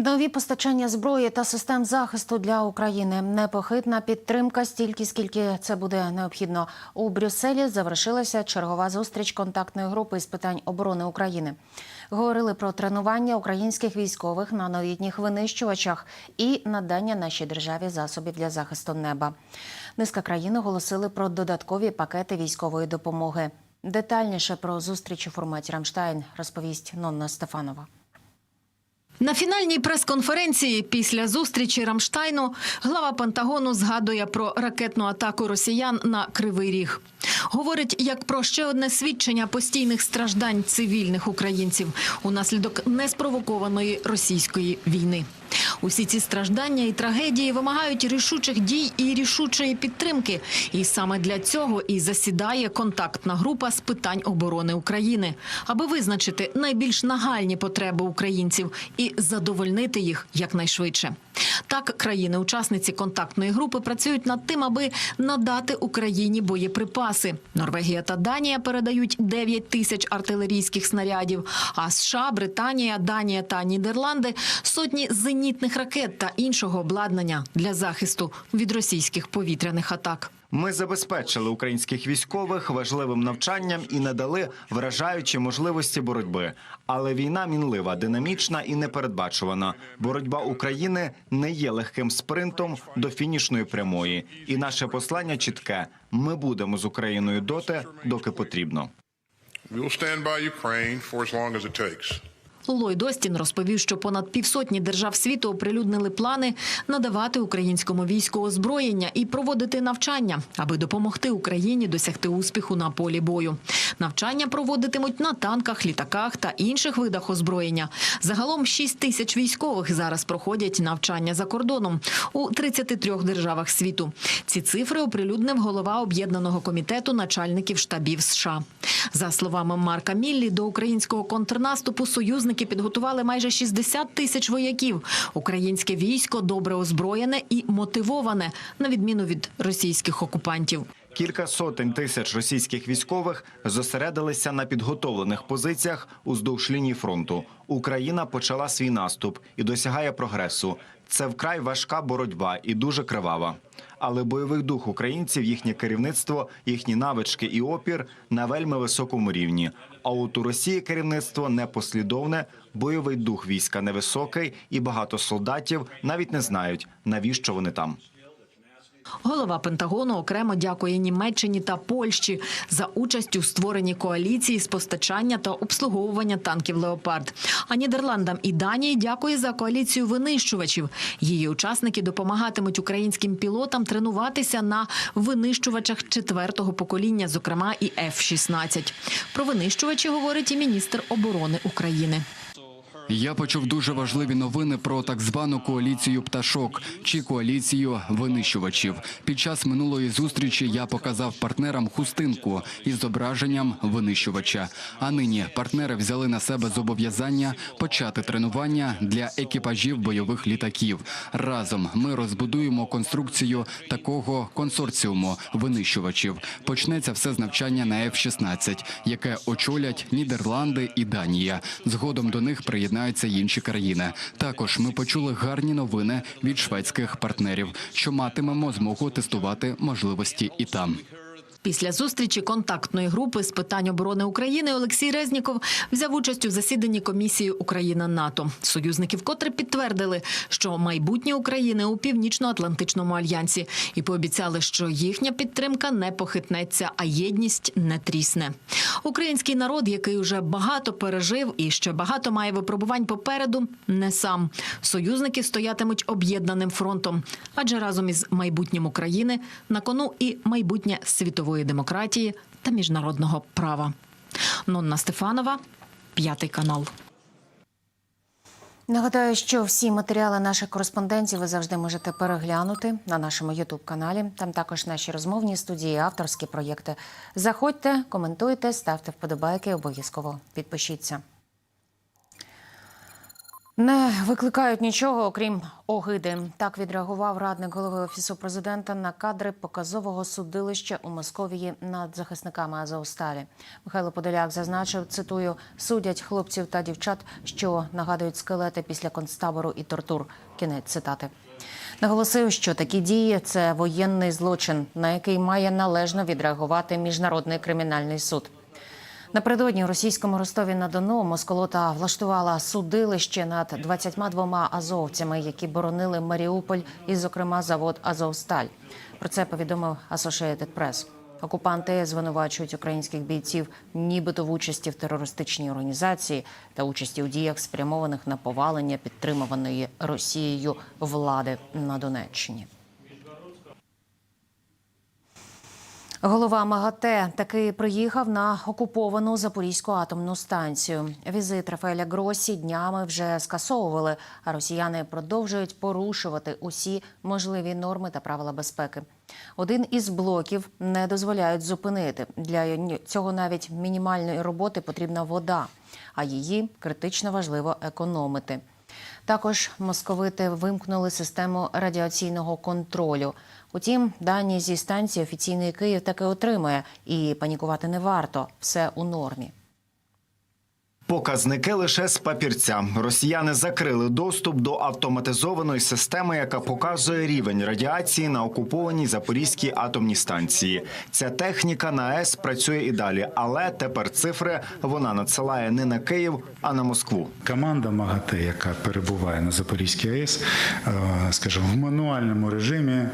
Нові постачання зброї та систем захисту для України. Непохитна підтримка стільки, скільки це буде необхідно. У Брюсселі завершилася чергова зустріч контактної групи з питань оборони України. Говорили про тренування українських військових на новітніх винищувачах і надання нашій державі засобів для захисту неба. Низка країн оголосили про додаткові пакети військової допомоги. Детальніше про зустріч у форматі Рамштайн розповість Нонна Стефанова. На фінальній прес-конференції після зустрічі Рамштайну глава Пентагону згадує про ракетну атаку росіян на Кривий Ріг. Говорить як про ще одне свідчення постійних страждань цивільних українців унаслідок неспровокованої російської війни. Усі ці страждання і трагедії вимагають рішучих дій і рішучої підтримки. І саме для цього і засідає контактна група з питань оборони України, аби визначити найбільш нагальні потреби українців і задовольнити їх якнайшвидше. Так, країни-учасниці контактної групи працюють над тим, аби надати Україні боєприпаси. Норвегія та Данія передають 9 тисяч артилерійських снарядів. А США, Британія, Данія та Нідерланди сотні зенітних ракет та іншого обладнання для захисту від російських повітряних атак. Ми забезпечили українських військових важливим навчанням і надали вражаючі можливості боротьби. Але війна мінлива, динамічна і непередбачувана. Боротьба України не є легким спринтом до фінішної прямої. І наше послання чітке: ми будемо з Україною доти, доки потрібно. We will stand by Ukraine for as long as it takes. Ллойд Остін розповів, що понад півсотні держав світу оприлюднили плани надавати українському війську озброєння і проводити навчання, аби допомогти Україні досягти успіху на полі бою. Навчання проводитимуть на танках, літаках та інших видах озброєння. Загалом 6 тисяч військових зараз проходять навчання за кордоном у 33 державах світу. Ці цифри оприлюднив голова об'єднаного комітету начальників штабів США. За словами Марка Міллі, до українського контрнаступу союзники підготували майже 60 тисяч вояків. Українське військо добре озброєне і мотивоване, на відміну від російських окупантів. Кілька сотень тисяч російських військових зосередилися на підготовлених позиціях уздовж лінії фронту. Україна почала свій наступ і досягає прогресу. Це вкрай важка боротьба і дуже кривава. Але бойовий дух українців, їхнє керівництво, їхні навички і опір на вельми високому рівні. А от у Росії керівництво непослідовне, бойовий дух війська невисокий, і багато солдатів навіть не знають, навіщо вони там. Голова Пентагону окремо дякує Німеччині та Польщі за участь у створенні коаліції з постачання та обслуговування танків Леопард. А Нідерландам і Данії дякує за коаліцію винищувачів. Її учасники допомагатимуть українським пілотам тренуватися на винищувачах четвертого покоління, зокрема і F-16. Про винищувачі говорить і міністр оборони України. Я почув дуже важливі новини про так звану коаліцію пташок чи коаліцію винищувачів. Під час минулої зустрічі я показав партнерам хустинку із зображенням винищувача. А нині партнери взяли на себе зобов'язання почати тренування для екіпажів бойових літаків. Разом ми розбудуємо конструкцію такого консорціуму винищувачів. Почнеться все з навчання на F-16, яке очолять Нідерланди і Данія. Згодом до них приєднаються інші країни. Також ми почули гарні новини від шведських партнерів, що матимемо змогу тестувати можливості і там. Після зустрічі контактної групи з питань оборони України Олексій Резніков взяв участь у засіданні комісії Україна НАТО. Союзники вкотре підтвердили, що майбутнє України у північно-атлантичному альянсі, і пообіцяли, що їхня підтримка не похитнеться, а єдність не трісне. Український народ, який уже багато пережив і ще багато має випробувань попереду, не сам. Союзники стоятимуть об'єднаним фронтом, адже разом із майбутнім України на кону і майбутнє світової демократії та міжнародного права. Нонна Стефанова, п'ятий канал. Нагадаю, що всі матеріали наших кореспондентів ви завжди можете переглянути на нашому ютуб каналі. Там також наші розмовні студії, авторські проєкти. Заходьте, коментуйте, ставте вподобайки, обов'язково підпишіться. Не викликають нічого, окрім огиди. Так відреагував радник голови офісу президента на кадри показового судилища у Московії над захисниками Азовсталі. Михайло Подоляк зазначив, цитую, судять хлопців та дівчат, що нагадують скелети після концтабору і тортур. Кінець цитати. Наголосив, що такі дії це воєнний злочин, на який має належно відреагувати міжнародний кримінальний суд. Напередодні російському Ростові на Дону Москолота влаштувала судилище над 22 азовцями, які боронили Маріуполь і, зокрема, завод Азовсталь. Про це повідомив Associated Press. Окупанти звинувачують українських бійців, нібито в участі в терористичній організації та участі у діях, спрямованих на повалення підтримуваної Росією влади на Донеччині. Голова МАГАТЕ таки приїхав на окуповану Запорізьку атомну станцію. Візит Рафаеля Гросі днями вже скасовували, а росіяни продовжують порушувати усі можливі норми та правила безпеки. Один із блоків не дозволяють зупинити. Для цього навіть мінімальної роботи потрібна вода, а її критично важливо економити. Також московити вимкнули систему радіаційного контролю. Утім, дані зі станції офіційний Київ таки отримує, і панікувати не варто. Все у нормі. Показники лише з папірця. Росіяни закрили доступ до автоматизованої системи, яка показує рівень радіації на окупованій Запорізькій атомній станції. Ця техніка на АЕС працює і далі, але тепер цифри вона надсилає не на Київ, а на Москву. Команда МАГАТЕ, яка перебуває на Запорізькій АЕС, е, скажімо, в мануальному режимі е,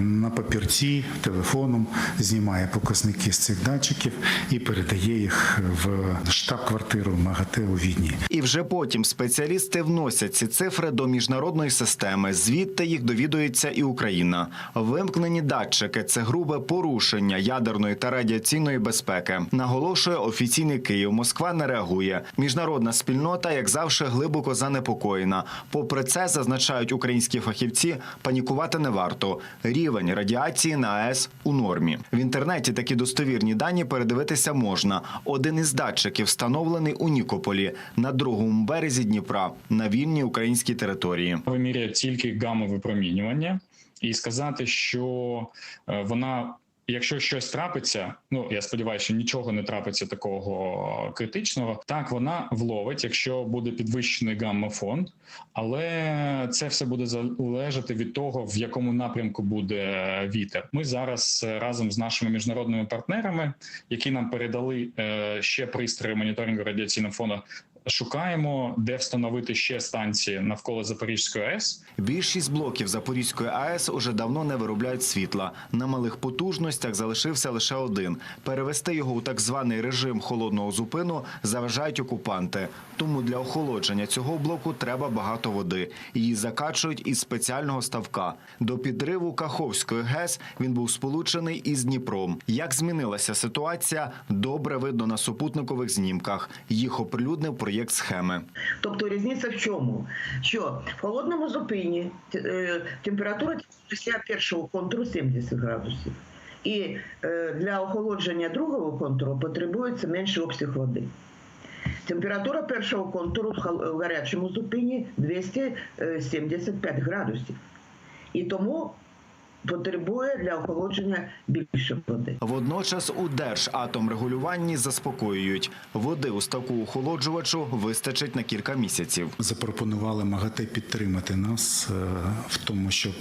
на папірці телефоном знімає показники з цих датчиків і передає їх в штаб-квартиру МАГАТЕ у Відні. І вже потім спеціалісти вносять ці цифри до міжнародної системи. Звідти їх довідується і Україна. Вимкнені датчики це грубе порушення ядерної та радіаційної безпеки. Наголошує офіційний Київ. Москва не реагує. Міжнародна спільнота, як завжди, глибоко занепокоєна. Попри це, зазначають українські фахівці, панікувати не варто. Рівень радіації на АЕС у нормі. В інтернеті такі достовірні дані передивитися можна. Один із датчиків встановлений у Нікополі на другому березі Дніпра на вільній українській території. виміряє тільки гамма випромінювання, і сказати, що е, вона. Якщо щось трапиться, ну я сподіваюся, що нічого не трапиться такого критичного. Так вона вловить, якщо буде підвищений гамма-фонд, але це все буде залежати від того, в якому напрямку буде вітер. Ми зараз е, разом з нашими міжнародними партнерами, які нам передали е, ще пристрої моніторингу радіаційного фону, шукаємо, де встановити ще станції навколо Запорізької АЕС. Більшість блоків Запорізької АЕС уже давно не виробляють світла. На малих потужностях залишився лише один. Перевести його у так званий режим холодного зупину заважають окупанти. Тому для охолодження цього блоку треба багато води. Її закачують із спеціального ставка. До підриву Каховської ГЕС він був сполучений із Дніпром. Як змінилася ситуація, добре видно на супутникових знімках. Їх оприлюднив проєкт схеми. Тобто різниця в чому? Що в холодному зупині е, температура після першого контуру 70 градусів. І е, для охолодження другого контуру потребується менший обсяг води. Температура першого контуру в гарячому зупині 275 градусів. І тому потребує для охолодження більше води. Водночас у Держатомрегулюванні заспокоюють, води у ставку охолоджувачу вистачить на кілька місяців. Запропонували МАГАТЕ підтримати нас е, в тому, щоб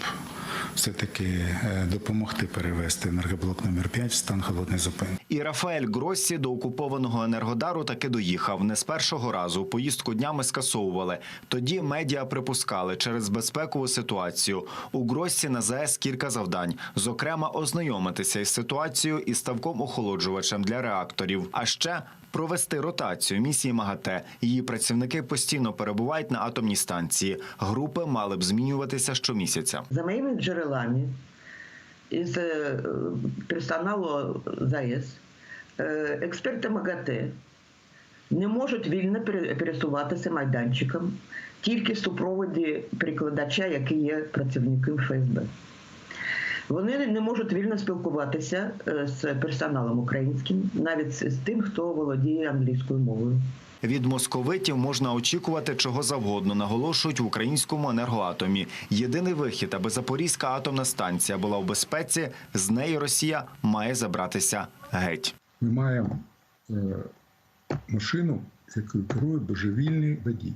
все-таки е, допомогти перевести енергоблок номер 5 в стан холодної зупини. І Рафаель Гроссі до окупованого енергодару таки доїхав. Не з першого разу поїздку днями скасовували. Тоді медіа припускали через безпекову ситуацію. У Гроссі на ЗАЕС кілька завдань. Зокрема, ознайомитися із ситуацією і ставком охолоджувачем для реакторів. А ще провести ротацію місії МАГАТЕ. Її працівники постійно перебувають на атомній станції. Групи мали б змінюватися щомісяця. За моїми джерелами із е, персоналу ЗАЕС, е, експерти МАГАТЕ не можуть вільно пере- пересуватися майданчиком тільки в супроводі прикладача, який є працівником ФСБ. Вони не можуть вільно спілкуватися е, з персоналом українським, навіть з тим, хто володіє англійською мовою. Від московитів можна очікувати чого завгодно, наголошують в українському енергоатомі. Єдиний вихід, аби Запорізька атомна станція була у безпеці, з неї Росія має забратися геть. Ми маємо е, машину, якою керує божевільний водій.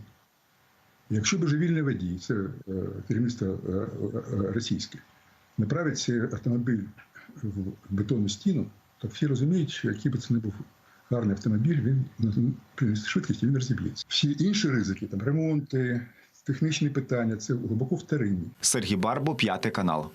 Якщо божевільний водій, це е, керівництво е, е, російське, направить цей автомобіль в бетонну стіну, то всі розуміють, що який би це не був гарний автомобіль, він на при швидкості він розіб'ється. Всі інші ризики, там ремонти, технічні питання, це глибоко вторинні. Сергій Барбу, п'ятий канал.